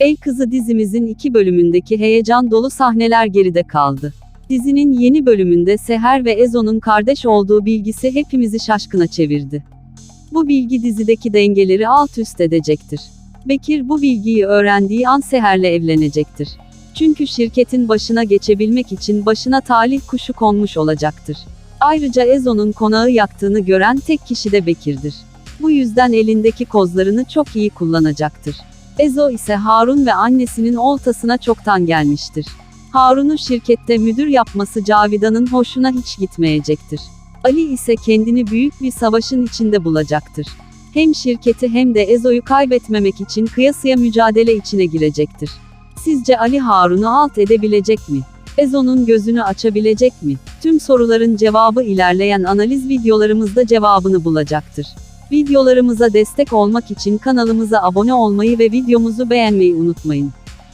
El Kızı dizimizin iki bölümündeki heyecan dolu sahneler geride kaldı. Dizinin yeni bölümünde Seher ve Ezo'nun kardeş olduğu bilgisi hepimizi şaşkına çevirdi. Bu bilgi dizideki dengeleri alt üst edecektir. Bekir bu bilgiyi öğrendiği an Seher'le evlenecektir. Çünkü şirketin başına geçebilmek için başına talih kuşu konmuş olacaktır. Ayrıca Ezo'nun konağı yaktığını gören tek kişi de Bekir'dir. Bu yüzden elindeki kozlarını çok iyi kullanacaktır. Ezo ise Harun ve annesinin oltasına çoktan gelmiştir. Harun'u şirkette müdür yapması Cavidan'ın hoşuna hiç gitmeyecektir. Ali ise kendini büyük bir savaşın içinde bulacaktır. Hem şirketi hem de Ezo'yu kaybetmemek için kıyasıya mücadele içine girecektir. Sizce Ali Harun'u alt edebilecek mi? Ezo'nun gözünü açabilecek mi? Tüm soruların cevabı ilerleyen analiz videolarımızda cevabını bulacaktır. Videolarımıza destek olmak için kanalımıza abone olmayı ve videomuzu beğenmeyi unutmayın.